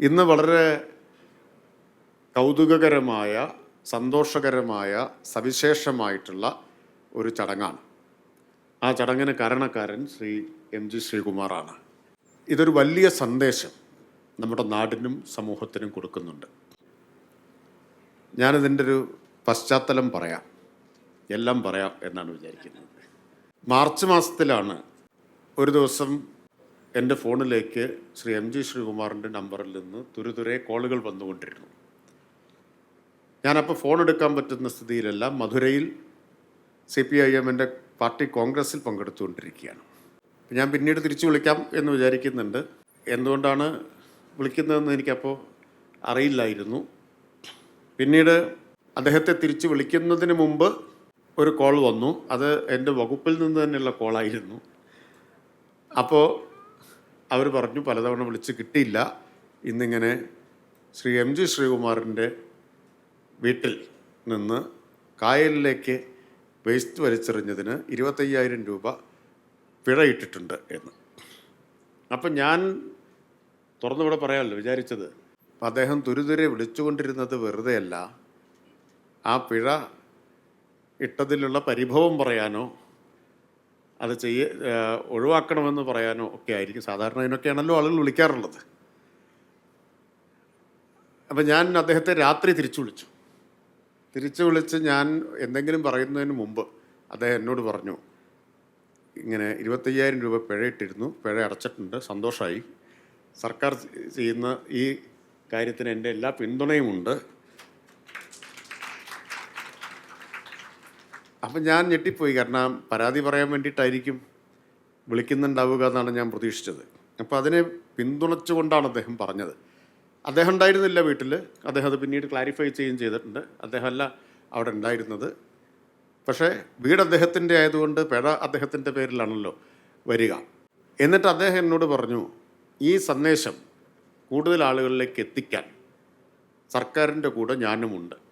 ഇന്ന് വളരെ കൗതുകകരമായ സന്തോഷകരമായ സവിശേഷമായിട്ടുള്ള ഒരു ചടങ്ങാണ്. ആ ചടങ്ങിന് കാരണക്കാരൻ ശ്രീ എം ജി ശ്രീകുമാറാണ്. ഇതൊരു വലിയ സന്ദേശം നമ്മുടെ നാടിനും സമൂഹത്തിനും കൊടുക്കുന്നുണ്ട്. ഞാനിതിന്റെ ഒരു പശ്ചാത്തലം പറയാം. എല്ലാം പറയാം എന്നാണ് വിചാരിക്കുന്നത്. മാർച്ച് മാസത്തിലാണ് ഒരു ദിവസം എന്റെ ഫോണിലേക്ക് ശ്രീ എം ജി ശ്രീകുമാറിന്റെ നമ്പറിൽ നിന്ന് തുരുതുരെ കോളുകൾ വന്നുകൊണ്ടിരുന്നു. ഞാനപ്പോൾ ഫോൺ എടുക്കാൻ പറ്റുന്ന സ്ഥിതിയിലല്ല മധുരയിൽ സി പി ഐ എമ്മിന്റെ പാർട്ടി കോൺഗ്രസിൽ പങ്കെടുത്തുകൊണ്ടിരിക്കുകയാണ്. ഞാൻ പിന്നീട് തിരിച്ചു വിളിക്കാം എന്ന് വിചാരിക്കുന്നുണ്ട്. എന്തുകൊണ്ടാണ് വിളിക്കുന്നതെന്ന് എനിക്കപ്പോൾ അറിയില്ലായിരുന്നു. പിന്നീട് അദ്ദേഹത്തെ തിരിച്ച് വിളിക്കുന്നതിന് മുമ്പ് ഒരു കോൾ വന്നു. അത് എന്റെ വകുപ്പിൽ നിന്ന് തന്നെയുള്ള കോളായിരുന്നു. അപ്പോൾ അവർ പറഞ്ഞു പലതവണ വിളിച്ച് കിട്ടിയില്ല. ഇന്നിങ്ങനെ ശ്രീ എം ജി ശ്രീകുമാറിന്റെ വീട്ടിൽ നിന്ന് കായലിലേക്ക് വേസ്റ്റ് വലിച്ചെറിഞ്ഞതിന് ഇരുപത്തയ്യായിരം രൂപ പിഴ ഇട്ടിട്ടുണ്ട് എന്ന്. അപ്പം ഞാൻ തുറന്നിവിടെ പറയാമല്ലോ വിചാരിച്ചത്. അപ്പം അദ്ദേഹം തുരുതുരെ വിളിച്ചുകൊണ്ടിരുന്നത് വെറുതെയല്ല. ആ പിഴ ഇട്ടതിലുള്ള പരിഭവം പറയാനോ അത് ചെയ്യ ഒഴിവാക്കണമെന്ന് പറയാനോ ഒക്കെ ആയിരിക്കും. സാധാരണ അതിനൊക്കെയാണല്ലോ ആളുകൾ വിളിക്കാറുള്ളത്. അപ്പം ഞാൻ അദ്ദേഹത്തെ രാത്രി തിരിച്ചു വിളിച്ചു. തിരിച്ചു വിളിച്ച് ഞാൻ എന്തെങ്കിലും പറയുന്നതിന് മുമ്പ് അദ്ദേഹം എന്നോട് പറഞ്ഞു ഇങ്ങനെ ഇരുപത്തയ്യായിരം രൂപ പിഴയിട്ടിരുന്നു പിഴ അടച്ചിട്ടുണ്ട് സന്തോഷമായി സർക്കാർ ചെയ്യുന്ന ഈ കാര്യത്തിന് എന്റെ എല്ലാ പിന്തുണയുമുണ്ട്. അപ്പം ഞാൻ ഞെട്ടിപ്പോയി. കാരണം പരാതി പറയാൻ വേണ്ടിയിട്ടായിരിക്കും വിളിക്കുന്നുണ്ടാവുക എന്നാണ് ഞാൻ പ്രതീക്ഷിച്ചത്. അപ്പോൾ അതിനെ പിന്തുണച്ചുകൊണ്ടാണ് അദ്ദേഹം പറഞ്ഞത്. അദ്ദേഹം ഉണ്ടായിരുന്നില്ല വീട്ടിൽ അദ്ദേഹം അത് പിന്നീട് ക്ലാരിഫൈ ചെയ്യുകയും ചെയ്തിട്ടുണ്ട്. അദ്ദേഹമല്ല അവിടെ ഉണ്ടായിരുന്നത്. പക്ഷേ വീട് അദ്ദേഹത്തിന്റെ ആയതുകൊണ്ട് പിഴ അദ്ദേഹത്തിന്റെ പേരിലാണല്ലോ വരിക. എന്നിട്ട് അദ്ദേഹം എന്നോട് പറഞ്ഞു ഈ സന്ദേശം കൂടുതൽ ആളുകളിലേക്ക് എത്തിക്കാൻ സർക്കാരിന്റെ കൂടെ ഞാനുമുണ്ട്.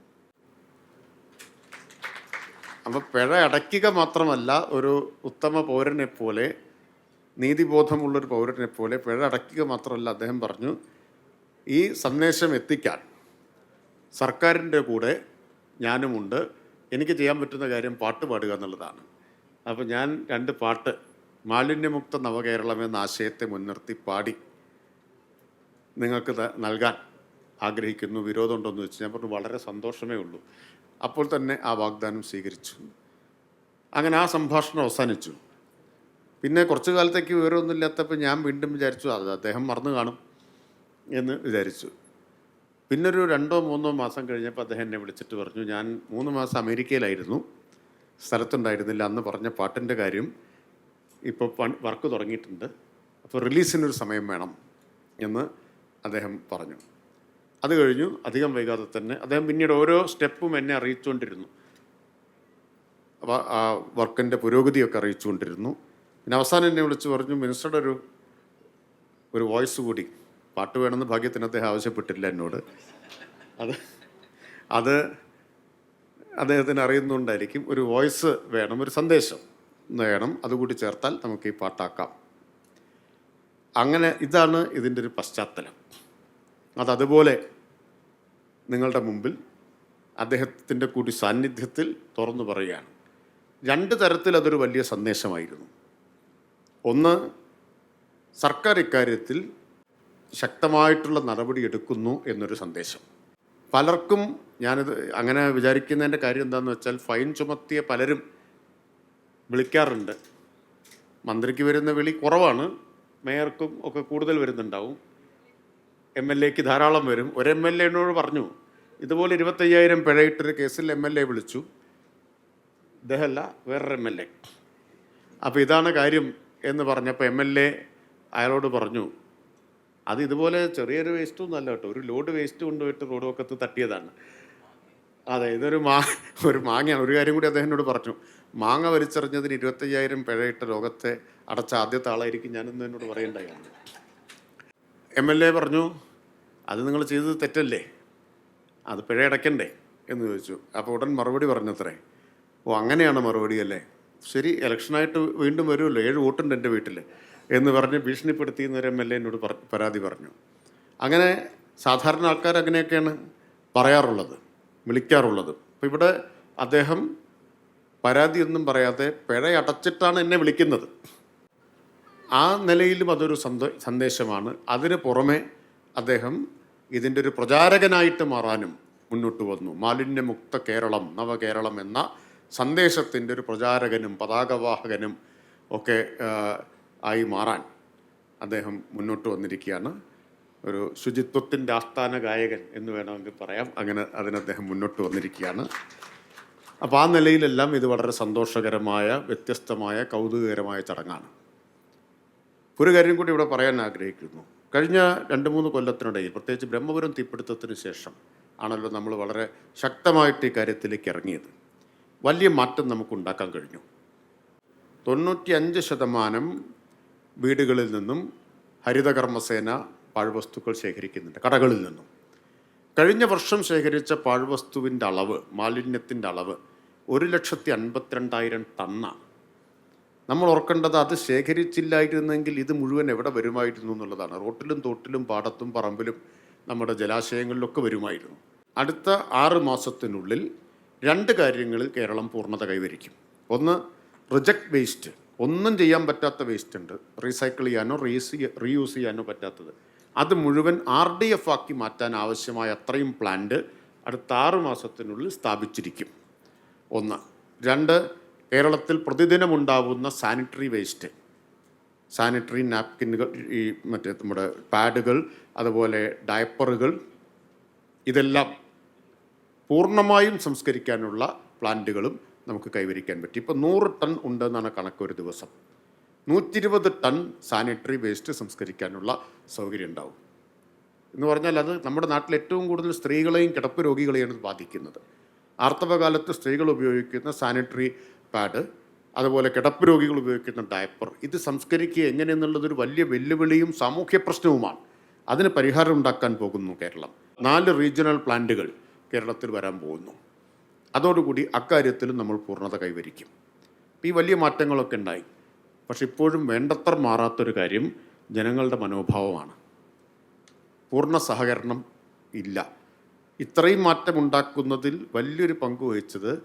അപ്പോൾ പിഴ അടയ്ക്കുക മാത്രമല്ല ഒരു ഉത്തമ പൗരനെ പോലെ നീതിബോധമുള്ളൊരു പൗരനെ പോലെ പിഴ അടയ്ക്കുക മാത്രമല്ല അദ്ദേഹം പറഞ്ഞു ഈ സന്ദേശം എത്തിക്കാൻ സർക്കാരിന്റെ കൂടെ ഞാനുമുണ്ട്. എനിക്ക് ചെയ്യാൻ പറ്റുന്ന കാര്യം പാട്ട് പാടുക എന്നുള്ളതാണ്. അപ്പോൾ ഞാൻ രണ്ട് പാട്ട് മാലിന്യമുക്ത നവകേരളം എന്ന ആശയത്തെ മുൻനിർത്തി പാടി നിങ്ങൾക്ക് നൽകാൻ ആഗ്രഹിക്കുന്നു വിരോധമുണ്ടോ എന്ന് വെച്ച് ഞാൻ പറഞ്ഞു വളരെ സന്തോഷമേ ഉള്ളൂ. അപ്പോൾ തന്നെ ആ വാഗ്ദാനം സ്വീകരിച്ചു. അങ്ങനെ ആ സംഭാഷണം അവസാനിച്ചു. പിന്നെ കുറച്ച് കാലത്തേക്ക് വിവരമൊന്നുമില്ലാത്തപ്പോൾ ഞാൻ വീണ്ടും വിചാരിച്ചു അത് അദ്ദേഹം മറന്നു കാണും എന്ന് വിചാരിച്ചു. പിന്നൊരു രണ്ടോ മൂന്നോ മാസം കഴിഞ്ഞപ്പോൾ അദ്ദേഹം എന്നെ വിളിച്ചിട്ട് പറഞ്ഞു ഞാൻ മൂന്ന് മാസം അമേരിക്കയിലായിരുന്നു സ്ഥലത്തുണ്ടായിരുന്നില്ല അന്ന് പറഞ്ഞ പാട്ടിന്റെ കാര്യം ഇപ്പോൾ വർക്ക് തുടങ്ങിയിട്ടുണ്ട്. അപ്പോൾ റിലീസിനൊരു സമയം വേണം എന്ന് അദ്ദേഹം പറഞ്ഞു. അത് കഴിഞ്ഞു അധികം വൈകാതെ തന്നെ അദ്ദേഹം പിന്നീട് ഓരോ സ്റ്റെപ്പും എന്നെ അറിയിച്ചുകൊണ്ടിരുന്നു. അപ്പോൾ ആ വർക്കിന്റെ പുരോഗതിയൊക്കെ അറിയിച്ചുകൊണ്ടിരുന്നു. പിന്നെ അവസാനം എന്നെ വിളിച്ച് പറഞ്ഞു മിനിസ്റ്ററുടെ ഒരു ഒരു വോയിസ് കൂടി പാട്ട് വേണമെന്ന് ഭാഗ്യത്തിന് അദ്ദേഹം ആവശ്യപ്പെട്ടില്ല എന്നോട്. അത് അത് അദ്ദേഹത്തിന് അറിയുന്നുകൊണ്ടായിരിക്കും ഒരു വോയിസ് വേണം ഒരു സന്ദേശം വേണം അതുകൂടി ചേർത്താൽ നമുക്ക് ഈ പാട്ടാക്കാം. അങ്ങനെ ഇതാണ് ഇതിന്റെ ഒരു പശ്ചാത്തലം. അതതുപോലെ നിങ്ങളുടെ മുമ്പിൽ അദ്ദേഹത്തിന്റെ കൂടി സാന്നിധ്യത്തിൽ തുറന്നു പറയുകയാണ്. രണ്ട് തരത്തിൽ അതൊരു വലിയ സന്ദേശമായിരുന്നു. ഒന്ന് സർക്കാർ ഇക്കാര്യത്തിൽ ശക്തമായിട്ടുള്ള നടപടി എടുക്കുന്നു എന്നൊരു സന്ദേശം. പലർക്കും ഞാനിത് അങ്ങനെ വിചാരിക്കുന്നതിന്റെ കാര്യം എന്താണെന്ന് വെച്ചാൽ ഫൈൻ ചുമത്തിയ പലരും വിളിക്കാറുണ്ട്. മന്ത്രിക്ക് വരുന്ന വിളി കുറവാണ്. മേയർക്കും ഒക്കെ കൂടുതൽ വരുന്നുണ്ടാവും. എം എൽ എക്ക് ധാരാളം വരും. ഒരു എം എൽ എന്നോട് പറഞ്ഞു ഇതുപോലെ ഇരുപത്തയ്യായിരം പിഴയിട്ടൊരു കേസിൽ എം എൽ എ വിളിച്ചു. ഇദ്ദേഹമല്ല വേറൊരു എം എൽ എ. അപ്പോൾ ഇതാണ് കാര്യം എന്ന് പറഞ്ഞപ്പോൾ എം എൽ എ അയാളോട് പറഞ്ഞു അത് ഇതുപോലെ ചെറിയൊരു വേസ്റ്റ് ഒന്നും അല്ല കേട്ടോ. ഒരു ലോഡ് വേസ്റ്റ് കൊണ്ടുപോയിട്ട് റോഡ് വക്കത്ത് തട്ടിയതാണ്. അതെ ഇതൊരു മാ ഒരു മാങ്ങയാണ്. ഒരു കാര്യം കൂടി അദ്ദേഹത്തിനോട് പറഞ്ഞു മാങ്ങ വലിച്ചെറിഞ്ഞതിന് ഇരുപത്തയ്യായിരം പിഴയിട്ട ലോകത്തെ അടച്ച ആദ്യത്തെ ആളായിരിക്കും ഞാനെന്ന് എന്നോട് പറയണ്ടായാണ് എം എൽ എ പറഞ്ഞു അത് നിങ്ങൾ ചെയ്തത് തെറ്റല്ലേ? അത് പിഴ അടയ്ക്കണ്ടേ? എന്ന് ചോദിച്ചു. അപ്പോൾ ഉടൻ മറുപടി പറഞ്ഞത്രേ ഓ അങ്ങനെയാണ് മറുപടി അല്ലേ? ശരി ഇലക്ഷനായിട്ട് വീണ്ടും വരുമല്ലോ ഏഴ് വോട്ടുണ്ട് എന്റെ വീട്ടിൽ എന്ന് പറഞ്ഞ് ഭീഷണിപ്പെടുത്തി എന്നൊരു എം എൽ എ എന്നോട് പരാതി പറഞ്ഞു. അങ്ങനെ സാധാരണ ആൾക്കാർ അങ്ങനെയൊക്കെയാണ് പറയാറുള്ളത് വിളിക്കാറുള്ളത്. അപ്പോൾ ഇവിടെ അദ്ദേഹം പരാതിയൊന്നും പറയാതെ പിഴ അടച്ചിട്ടാണ് എന്നെ വിളിക്കുന്നത്. ആ നിലയിലും അതൊരു സന്ദ സന്ദേശമാണ്. അതിന് പുറമെ അദ്ദേഹം ഇതിന്റെ ഒരു പ്രചാരകനായിട്ട് മാറാനും മുന്നോട്ട് വന്നു. മാലിന്യമുക്ത കേരളം നവകേരളം എന്ന സന്ദേശത്തിന്റെ ഒരു പ്രചാരകനും പതാകവാഹകനും ഒക്കെ ആയി മാറാൻ അദ്ദേഹം മുന്നോട്ട് വന്നിരിക്കുകയാണ്. ഒരു ശുചിത്വത്തിന്റെ ആസ്ഥാന ഗായകൻ എന്ന് വേണമെങ്കിൽ പറയാം. അങ്ങനെ അതിന് അദ്ദേഹം മുന്നോട്ട് വന്നിരിക്കുകയാണ്. അപ്പോൾ ആ നിലയിലെല്ലാം ഇത് വളരെ സന്തോഷകരമായ വ്യത്യസ്തമായ കൗതുകകരമായ ചടങ്ങാണ്. ഒരു കാര്യം കൂടി ഇവിടെ പറയാൻ ആഗ്രഹിക്കുന്നു. കഴിഞ്ഞ രണ്ട് മൂന്ന് കൊല്ലത്തിനിടയിൽ പ്രത്യേകിച്ച് ബ്രഹ്മപുരം തീപിടുത്തത്തിന് ശേഷം ആണല്ലോ നമ്മൾ വളരെ ശക്തമായിട്ട് ഈ കാര്യത്തിലേക്ക് ഇറങ്ങിയത്. വലിയ മാറ്റം നമുക്ക് ഉണ്ടാക്കാൻ കഴിഞ്ഞു. തൊണ്ണൂറ്റി അഞ്ച് ശതമാനം വീടുകളിൽ നിന്നും ഹരിതകർമ്മസേന പാഴ്വസ്തുക്കൾ ശേഖരിക്കുന്നുണ്ട് കടകളിൽ നിന്നും. കഴിഞ്ഞ വർഷം ശേഖരിച്ച പാഴ്വസ്തുവിന്റെ അളവ് മാലിന്യത്തിന്റെ അളവ് ഒരു ലക്ഷത്തി അൻപത്തിരണ്ടായിരം ടണ്ണാണ്. നമ്മൾ ഓർക്കേണ്ടത് അത് ശേഖരിച്ചില്ലായിരുന്നെങ്കിൽ ഇത് മുഴുവൻ എവിടെ വരുമായിരുന്നു എന്നുള്ളതാണ്. റോട്ടിലും തോട്ടിലും പാടത്തും പറമ്പിലും നമ്മുടെ ജലാശയങ്ങളിലൊക്കെ വരുമായിരുന്നു. അടുത്ത ആറ് മാസത്തിനുള്ളിൽ രണ്ട് കാര്യങ്ങളിൽ കേരളം പൂർണത കൈവരിക്കും. ഒന്ന് റിജക്ട് വേസ്റ്റ്. ഒന്നും ചെയ്യാൻ പറ്റാത്ത വേസ്റ്റ് ഉണ്ട്. റീസൈക്കിൾ ചെയ്യാനോ റീസ് റീയൂസ് ചെയ്യാനോ പറ്റാത്തത്. അത് മുഴുവൻ ആർ ഡി എഫ് ആക്കി മാറ്റാൻ ആവശ്യമായ അത്രയും പ്ലാന്റ് അടുത്ത ആറ് മാസത്തിനുള്ളിൽ സ്ഥാപിച്ചിരിക്കും. ഒന്ന്. രണ്ട് കേരളത്തിൽ പ്രതിദിനമുണ്ടാവുന്ന സാനിറ്ററി വേസ്റ്റ് സാനിറ്ററി നാപ്കിനുകൾ ഈ മറ്റേ നമ്മുടെ പാഡുകൾ അതുപോലെ ഡയപ്പറുകൾ ഇതെല്ലാം പൂർണമായും സംസ്കരിക്കാനുള്ള പ്ലാന്റുകളും നമുക്ക് കൈവരിക്കാൻ പറ്റി. ഇപ്പോൾ നൂറ് ടൺ ഉണ്ടെന്നാണ് കണക്ക് ഒരു ദിവസം. നൂറ്റി ഇരുപത് ടൺ സാനിറ്ററി വേസ്റ്റ് സംസ്കരിക്കാനുള്ള സൗകര്യം ഉണ്ടാവും. എന്ന് പറഞ്ഞാൽ അത് നമ്മുടെ നാട്ടിൽ ഏറ്റവും കൂടുതൽ സ്ത്രീകളെയും കിടപ്പ് രോഗികളെയാണ് ബാധിക്കുന്നത്. ആർത്തവകാലത്ത് സ്ത്രീകൾ ഉപയോഗിക്കുന്ന സാനിറ്ററി പാഡ് അതുപോലെ കിടപ്പ് രോഗികൾ ഉപയോഗിക്കുന്ന ഡയപ്പർ. ഇത് സംസ്കരിക്കുക എങ്ങനെയെന്നുള്ളതൊരു വലിയ വെല്ലുവിളിയും സാമൂഹ്യ പ്രശ്നവുമാണ്. അതിന് പരിഹാരം ഉണ്ടാക്കാൻ പോകുന്നു കേരളം. നാല് റീജിയണൽ പ്ലാന്റുകൾ കേരളത്തിൽ വരാൻ പോകുന്നു. അതോടുകൂടി അക്കാര്യത്തിൽ നമ്മൾ പൂർണത കൈവരിക്കും. ഈ വലിയ മാറ്റങ്ങളൊക്കെ ഉണ്ടായി. പക്ഷെ ഇപ്പോഴും വേണ്ടത്ര മാറാത്തൊരു കാര്യം ജനങ്ങളുടെ മനോഭാവമാണ്. പൂർണ സഹകരണം ഇല്ല. ഇത്രയും മാറ്റമുണ്ടാക്കുന്നതിൽ വലിയൊരു പങ്ക് വഹിച്ചത്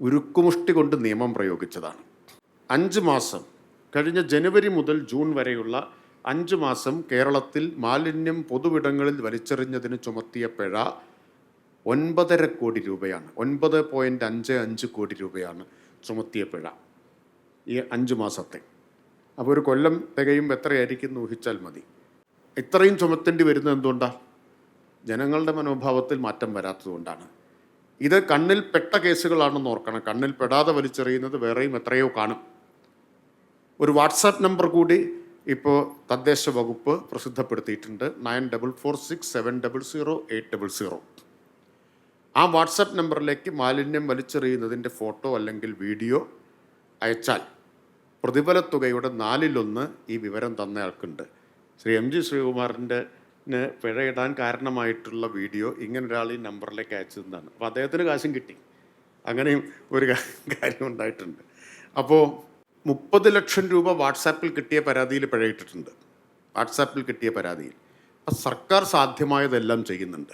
ഉരുക്കുമുഷ്ടി കൊണ്ട് നിയമം പ്രയോഗിച്ചതാണ്. അഞ്ച് മാസം കഴിഞ്ഞ ജനുവരി മുതൽ ജൂൺ വരെയുള്ള അഞ്ച് മാസം കേരളത്തിൽ മാലിന്യം പൊതുവിടങ്ങളിൽ വലിച്ചെറിഞ്ഞതിന് ചുമത്തിയ പിഴ ഒൻപതര കോടി രൂപയാണ്. ഒൻപത് പോയിന്റ് അഞ്ച് അഞ്ച് കോടി രൂപയാണ് ചുമത്തിയ പിഴ ഈ അഞ്ച് മാസത്തെ. അപ്പോൾ ഒരു കൊല്ലം തികയും എത്രയായിരിക്കും എന്ന് ഊഹിച്ചാൽ മതി. ഇത്രയും ചുമത്തേണ്ടി വരുന്നത് എന്തുകൊണ്ടാണ് ജനങ്ങളുടെ മനോഭാവത്തിൽ മാറ്റം വരാത്തതുകൊണ്ടാണ് ഇത് കണ്ണിൽ പെട്ട കേസുകളാണെന്ന് ഓർക്കണം. കണ്ണിൽ പെടാതെ വലിച്ചെറിയുന്നത് വേറെയും എത്രയോ കാണും. ഒരു വാട്സാപ്പ് നമ്പർ കൂടി ഇപ്പോൾ തദ്ദേശ വകുപ്പ് പ്രസിദ്ധപ്പെടുത്തിയിട്ടുണ്ട്. Nine double four six seven double zero eight double zero. ആ വാട്സാപ്പ് നമ്പറിലേക്ക് മാലിന്യം വലിച്ചെറിയുന്നതിന്റെ ഫോട്ടോ അല്ലെങ്കിൽ വീഡിയോ അയച്ചാൽ പ്രതിഫല തുകയുടെ നാലിലൊന്ന് ഈ വിവരം തന്നയാൾക്കുണ്ട് ശ്രീ എം ജി ശ്രീകുമാറിന്റെ പിഴയിടാൻ കാരണമായിട്ടുള്ള വീഡിയോ ഇങ്ങനെ ഒരാൾ ഈ നമ്പറിലേക്ക് അയച്ചതെന്നാണ്. അപ്പോൾ അദ്ദേഹത്തിന് കാശും കിട്ടി. അങ്ങനെയും ഒരു കാര്യം ഉണ്ടായിട്ടുണ്ട്. അപ്പോൾ മുപ്പത് ലക്ഷം രൂപ വാട്സാപ്പിൽ കിട്ടിയ പരാതിയിൽ പിഴയിട്ടിട്ടുണ്ട്. വാട്സാപ്പിൽ കിട്ടിയ പരാതിയിൽ. അപ്പം സർക്കാർ സാധ്യമായതെല്ലാം ചെയ്യുന്നുണ്ട്.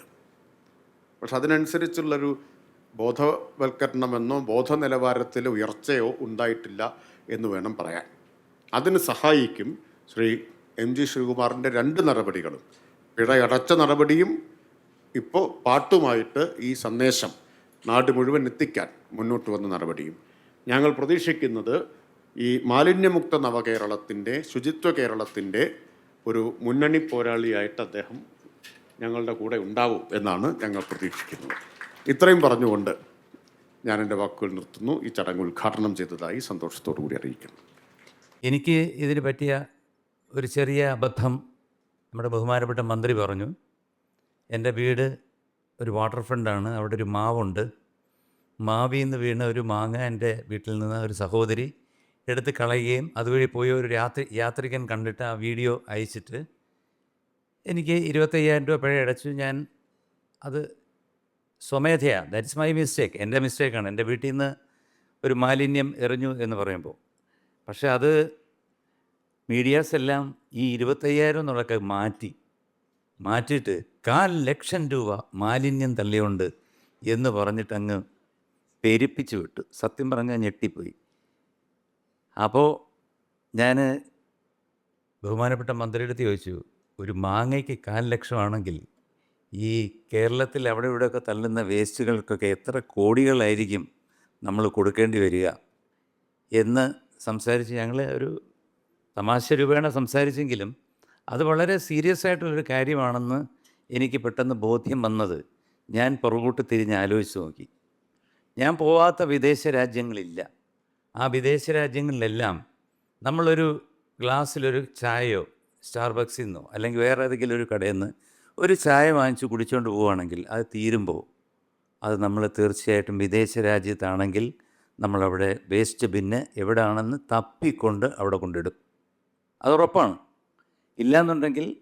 പക്ഷെ അതിനനുസരിച്ചുള്ളൊരു ബോധവൽക്കരണമെന്നോ ബോധ നിലവാരത്തിലെ ഉയർച്ചയോ ഉണ്ടായിട്ടില്ല എന്ന് വേണം പറയാൻ. അതിന് സഹായിക്കും ശ്രീ എം ജി ശ്രീകുമാറിന്റെ രണ്ട് നടപടികളും. പിഴയടച്ച നടപടിയും ഇപ്പോൾ പാട്ടുമായിട്ട് ഈ സന്ദേശം നാട് മുഴുവൻ എത്തിക്കാൻ മുന്നോട്ട് വന്ന നടപടിയും. ഞങ്ങൾ പ്രതീക്ഷിക്കുന്നത് ഈ മാലിന്യമുക്ത നവകേരളത്തിന്റെ ശുചിത്വ കേരളത്തിന്റെ ഒരു മുന്നണി പോരാളിയായിട്ട് അദ്ദേഹം ഞങ്ങളുടെ കൂടെ ഉണ്ടാവും എന്നാണ് ഞങ്ങൾ പ്രതീക്ഷിക്കുന്നത്. ഇത്രയും പറഞ്ഞുകൊണ്ട് ഞാൻ എന്റെ വാക്കുകൾ നിർത്തുന്നു. ഈ ചടങ്ങ് ഉദ്ഘാടനം ചെയ്തതായി സന്തോഷത്തോടു കൂടി അറിയിക്കുന്നു. എനിക്ക് ഇതിന് പറ്റിയ ഒരു ചെറിയ അബദ്ധം നമ്മുടെ ബഹുമാനപ്പെട്ട മന്ത്രി പറഞ്ഞു എന്റെ വീട് ഒരു വാട്ടർ ഫ്രണ്ടാണ് അവിടെ ഒരു മാവുണ്ട്. മാവിൽ നിന്ന് വീണ ഒരു മാങ്ങ എന്റെ വീട്ടിൽ നിന്ന് ഒരു സഹോദരി എടുത്ത് കളയുകയും അതുവഴി പോയ ഒരു രാത്രി യാത്രികൻ കണ്ടിട്ട് ആ വീഡിയോ അയച്ചിട്ട് എനിക്ക് ഇരുപത്തയ്യായിരം രൂപ പിഴ അടച്ചു. ഞാൻ അത് സ്വമേധയാ. ദാറ്റ്സ് മൈ മിസ്റ്റേക്ക് എന്റെ മിസ്റ്റേക്കാണ് എന്റെ വീട്ടിൽ നിന്ന് ഒരു മാലിന്യം എറിഞ്ഞു എന്ന് പറയുമ്പോൾ. പക്ഷേ അത് മീഡിയാസ് എല്ലാം ഈ ഇരുപത്തയ്യായിരം എന്നുള്ളതൊക്കെ മാറ്റി മാറ്റിയിട്ട് കാൽ ലക്ഷം രൂപ മാലിന്യം തള്ളിയുണ്ട് എന്ന് പറഞ്ഞിട്ട് അങ്ങ് പെരുപ്പിച്ച് വിട്ടു. സത്യം പറഞ്ഞാൽ ഞെട്ടിപ്പോയി. അപ്പോൾ ഞാൻ ബഹുമാനപ്പെട്ട മന്ത്രിയുടെ അടുത്ത് ചോദിച്ചു ഒരു മാങ്ങയ്ക്ക് കാൽ ലക്ഷമാണെങ്കിൽ ഈ കേരളത്തിൽ അവിടെ ഇവിടെയൊക്കെ തള്ളുന്ന വേസ്റ്റുകൾക്കൊക്കെ എത്ര കോടികളായിരിക്കും നമ്മൾ കൊടുക്കേണ്ടി വരിക? എന്ന് സംസാരിച്ച് ഞങ്ങൾ ഒരു തമാശ രൂപേണ സംസാരിച്ചെങ്കിലും അത് വളരെ സീരിയസ് ആയിട്ടുള്ളൊരു കാര്യമാണെന്ന് എനിക്ക് പെട്ടെന്ന് ബോധ്യം വന്നത് ഞാൻ പുറകോട്ട് തിരിഞ്ഞ് ആലോചിച്ച് നോക്കി. ഞാൻ പോവാത്ത വിദേശ രാജ്യങ്ങളില്ല. ആ വിദേശ രാജ്യങ്ങളിലെല്ലാം നമ്മളൊരു ഗ്ലാസ്സിലൊരു ചായയോ സ്റ്റാർബക്സിൽ നിന്നോ അല്ലെങ്കിൽ വേറെ ഏതെങ്കിലും ഒരു കടയിൽ നിന്ന് ഒരു ചായ വാങ്ങിച്ച് കുടിച്ചുകൊണ്ട് പോവുകയാണെങ്കിൽ അത് തീരുമ്പോൾ അത് നമ്മൾ തീർച്ചയായിട്ടും വിദേശ രാജ്യത്താണെങ്കിൽ നമ്മളവിടെ വേസ്റ്റ് ബിന്ന് എവിടെയാണെന്ന് തപ്പിക്കൊണ്ട് അവിടെ കൊണ്ടിടും. അത് ഉറപ്പാണ്. ഇല്ലയെന്നുണ്ടെങ്കിൽ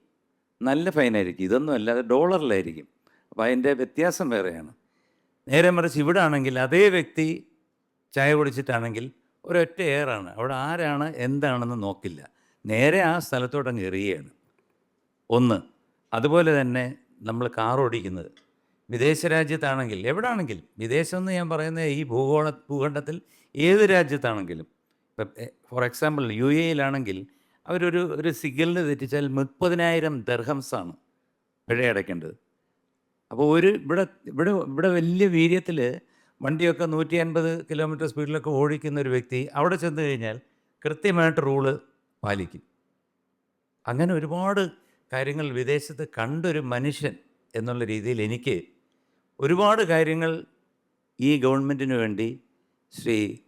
നല്ല ഫൈനായിരിക്കും ഇതൊന്നും അല്ലാതെ ഡോളറിലായിരിക്കും. അപ്പോൾ അതിന്റെ വ്യത്യാസം വേറെയാണ്. നേരെ മറിച്ച് ഇവിടെ ആണെങ്കിൽ അതേ വ്യക്തി ചായ കുടിച്ചിട്ടാണെങ്കിൽ ഒരൊറ്റ എയറാണ്. അവിടെ ആരാണ് എന്താണെന്ന് നോക്കില്ല. നേരെ ആ സ്ഥലത്തോട്ടങ്ങ് എറിയുകയാണ്. ഒന്ന് അതുപോലെ തന്നെ നമ്മൾ കാർ ഓടിക്കുന്നത്. വിദേശ രാജ്യത്താണെങ്കിൽ എവിടാണെങ്കിൽ വിദേശമെന്ന് ഞാൻ പറയുന്നത് ഈ ഭൂഗോള ഭൂഖണ്ഡത്തിൽ ഏത് രാജ്യത്താണെങ്കിലും. ഇപ്പം ഫോർ എക്സാമ്പിൾ യു എയിലാണെങ്കിൽ അവരൊരു ഒരു സിഗ്നലിന് തെറ്റിച്ചാൽ മുപ്പതിനായിരം ദർഹംസാണ് പിഴ അടയ്ക്കേണ്ടത് അപ്പോൾ ഒരു ഇവിടെ ഇവിടെ ഇവിടെ വലിയ വീര്യത്തിൽ വണ്ടിയൊക്കെ നൂറ്റി അൻപത് കിലോമീറ്റർ സ്പീഡിലൊക്കെ ഓടിക്കുന്ന ഒരു വ്യക്തി അവിടെ ചെന്ന് കഴിഞ്ഞാൽ കൃത്യമായിട്ട് റൂൾ പാലിക്കും. അങ്ങനെ ഒരുപാട് കാര്യങ്ങൾ വിദേശത്ത് കണ്ടൊരു മനുഷ്യൻ എന്നുള്ള രീതിയിൽ എനിക്ക് ഒരുപാട് കാര്യങ്ങൾ ഈ ഗവൺമെന്റിന് വേണ്ടി ശ്രീ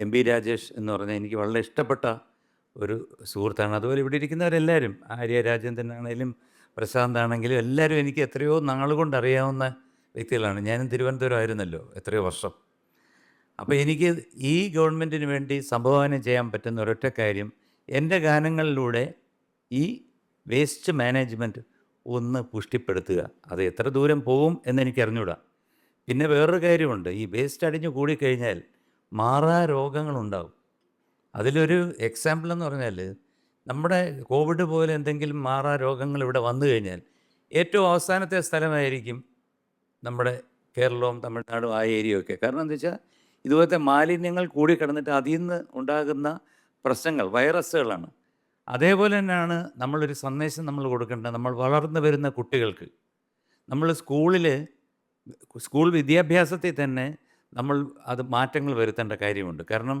എം പി രാജേഷ് എന്ന് പറഞ്ഞ എനിക്ക് വളരെ ഇഷ്ടപ്പെട്ട ഒരു സുഹൃത്താണ്. അതുപോലെ ഇവിടെ ഇരിക്കുന്നവരെല്ലാവരും ആര്യ രാജേന്ദ്രനാണെങ്കിലും പ്രശാന്ത് ആണെങ്കിലും എല്ലാവരും എനിക്ക് എത്രയോ നാളുകൊണ്ട് അറിയാവുന്ന വ്യക്തികളാണ്. ഞാനും തിരുവനന്തപുരം ആയിരുന്നല്ലോ എത്രയോ വർഷം. അപ്പോൾ എനിക്ക് ഈ ഗവൺമെന്റിന് വേണ്ടി സംഭാവന ചെയ്യാൻ പറ്റുന്ന ഒരൊറ്റ കാര്യം എന്റെ ഗാനങ്ങളിലൂടെ ഈ വേസ്റ്റ് മാനേജ്മെന്റ് ഒന്ന് പുഷ്ടിപ്പെടുത്തുക. അത് എത്ര ദൂരം പോകും എന്നെനിക്ക് അറിഞ്ഞൂടാ. പിന്നെ വേറൊരു കാര്യമുണ്ട്. ഈ വേസ്റ്റ് അടിഞ്ഞു കൂടിക്കഴിഞ്ഞാൽ മാറാ രോഗങ്ങളുണ്ടാവും. അതിലൊരു എക്സാമ്പിൾ എന്ന് പറഞ്ഞാൽ നമ്മുടെ കോവിഡ് പോലെ എന്തെങ്കിലും മാറാ രോഗങ്ങൾ ഇവിടെ വന്നു കഴിഞ്ഞാൽ ഏറ്റവും അവസാനത്തെ സ്ഥലമായിരിക്കും നമ്മുടെ കേരളവും തമിഴ്നാടും ആ ഏരിയയൊക്കെ കാരണം എന്താ വെച്ചാൽ ഇതുപോലത്തെ മാലിന്യങ്ങൾ കൂടി കിടന്നിട്ട് അതിൽ നിന്ന് ഉണ്ടാകുന്ന പ്രശ്നങ്ങൾ വൈറസുകളാണ്. അതേപോലെ തന്നെയാണ് നമ്മളൊരു സന്ദേശം നമ്മൾ കൊടുക്കേണ്ടത് നമ്മൾ വളർന്നു വരുന്ന കുട്ടികൾക്ക്. നമ്മൾ സ്കൂളിൽ സ്കൂൾ വിദ്യാഭ്യാസത്തിൽ തന്നെ നമ്മൾ അത് മാറ്റങ്ങൾ വരുത്തേണ്ട കാര്യമുണ്ട്. കാരണം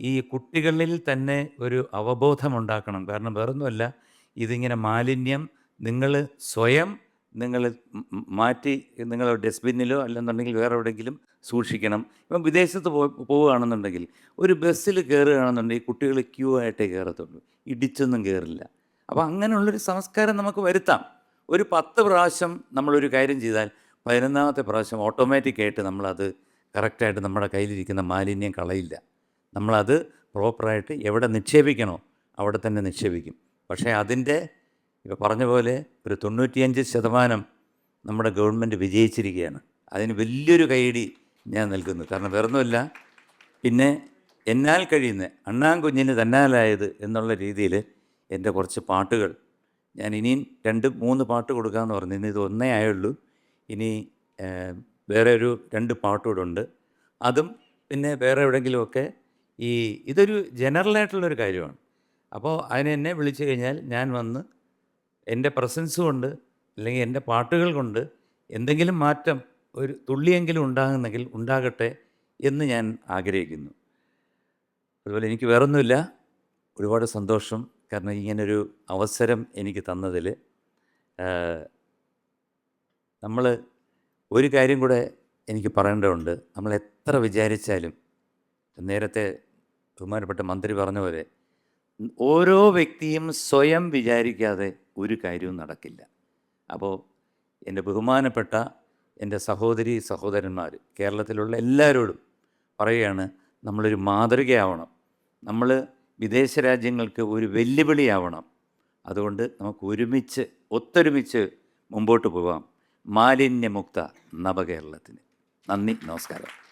ഈ കുട്ടികളിൽ തന്നെ ഒരു അവബോധം ഉണ്ടാക്കണം കാരണം വേറൊന്നുമല്ല ഇതിങ്ങനെ മാലിന്യം നിങ്ങൾ സ്വയം നിങ്ങൾ മാറ്റി നിങ്ങൾ ഡസ്റ്റ്ബിന്നിലോ അല്ലെന്നുണ്ടെങ്കിൽ വേറെ എവിടെയെങ്കിലും സൂക്ഷിക്കണം. ഇപ്പം വിദേശത്ത് പോ പോവുകയാണെന്നുണ്ടെങ്കിൽ ഒരു ബസ്സിൽ കയറുകയാണെന്നുണ്ടെങ്കിൽ കുട്ടികൾ ക്യൂ ആയിട്ടേ കയറത്തുള്ളൂ. ഇടിച്ചൊന്നും കയറില്ല. അപ്പോൾ അങ്ങനെയുള്ളൊരു സംസ്കാരം നമുക്ക് വരുത്താം. ഒരു പത്ത് പ്രാവശ്യം നമ്മളൊരു കാര്യം ചെയ്താൽ പതിനൊന്നാമത്തെ പ്രാവശ്യം ഓട്ടോമാറ്റിക്കായിട്ട് നമ്മളത് കറക്റ്റായിട്ട് നമ്മുടെ കയ്യിലിരിക്കുന്ന മാലിന്യം കളയില്ല. നമ്മളത് പ്രോപ്പറായിട്ട് എവിടെ നിക്ഷേപിക്കണോ അവിടെ തന്നെ നിക്ഷേപിക്കും. പക്ഷേ അതിന്റെ ഇപ്പോൾ പറഞ്ഞ പോലെ ഒരു തൊണ്ണൂറ്റിയഞ്ച് ശതമാനം നമ്മുടെ ഗവൺമെന്റ് വിജയിച്ചിരിക്കുകയാണ്. അതിന് വലിയൊരു കൈയടി ഞാൻ നൽകുന്നു. കാരണം വേറൊന്നുമല്ല പിന്നെ എന്നാൽ കഴിയുന്ന അണ്ണാൻകുഞ്ഞിന് തന്നാലായത് എന്നുള്ള രീതിയിൽ എന്റെ കുറച്ച് പാട്ടുകൾ ഞാൻ ഇനിയും രണ്ട് മൂന്ന് പാട്ട് കൊടുക്കാമെന്ന് പറഞ്ഞു. ഇനി ഇത് ഒന്നേ ആയുള്ളൂ. ഇനി വേറെ ഒരു രണ്ട് പാട്ടുകൂടെ ഉണ്ട്. അതും പിന്നെ വേറെ എവിടെയെങ്കിലുമൊക്കെ ഈ ഇതൊരു ജനറൽ ജനറലായിട്ടുള്ളൊരു കാര്യമാണ്. അപ്പോൾ അതിനെന്നെ വിളിച്ചു കഴിഞ്ഞാൽ ഞാൻ വന്ന് എന്റെ പ്രസൻസ് കൊണ്ട് അല്ലെങ്കിൽ എന്റെ പാട്ടുകൾ കൊണ്ട് എന്തെങ്കിലും മാറ്റം ഒരു തുള്ളിയെങ്കിലും ഉണ്ടാകുന്നെങ്കിൽ ഉണ്ടാകട്ടെ എന്ന് ഞാൻ ആഗ്രഹിക്കുന്നു. അതുപോലെ എനിക്ക് വേറൊന്നുമില്ല. ഒരുപാട് സന്തോഷം. കാരണം ഇങ്ങനൊരു അവസരം എനിക്ക് തന്നതിൽ നമ്മൾ ഒരു കാര്യം കൂടെ എനിക്ക് പറയേണ്ടതുണ്ട്. നമ്മൾ എത്ര വിചാരിച്ചാലും നേരത്തെ ബഹുമാനപ്പെട്ട മന്ത്രി പറഞ്ഞ പോലെ ഓരോ വ്യക്തിയും സ്വയം വിചാരിക്കാതെ ഒരു കാര്യവും നടക്കില്ല. അപ്പോൾ എന്റെ ബഹുമാനപ്പെട്ട എന്റെ സഹോദരി സഹോദരന്മാർ കേരളത്തിലുള്ള എല്ലാവരോടും പറയുകയാണ് നമ്മളൊരു മാതൃകയാവണം. നമ്മൾ വിദേശ രാജ്യങ്ങൾക്ക് ഒരു വെല്ലുവിളിയാവണം. അതുകൊണ്ട് നമുക്ക് ഒരുമിച്ച് ഒത്തൊരുമിച്ച് മുമ്പോട്ട് പോവാം. മാലിന്യമുക്ത നവകേരളത്തിന്. നന്ദി നമസ്കാരം.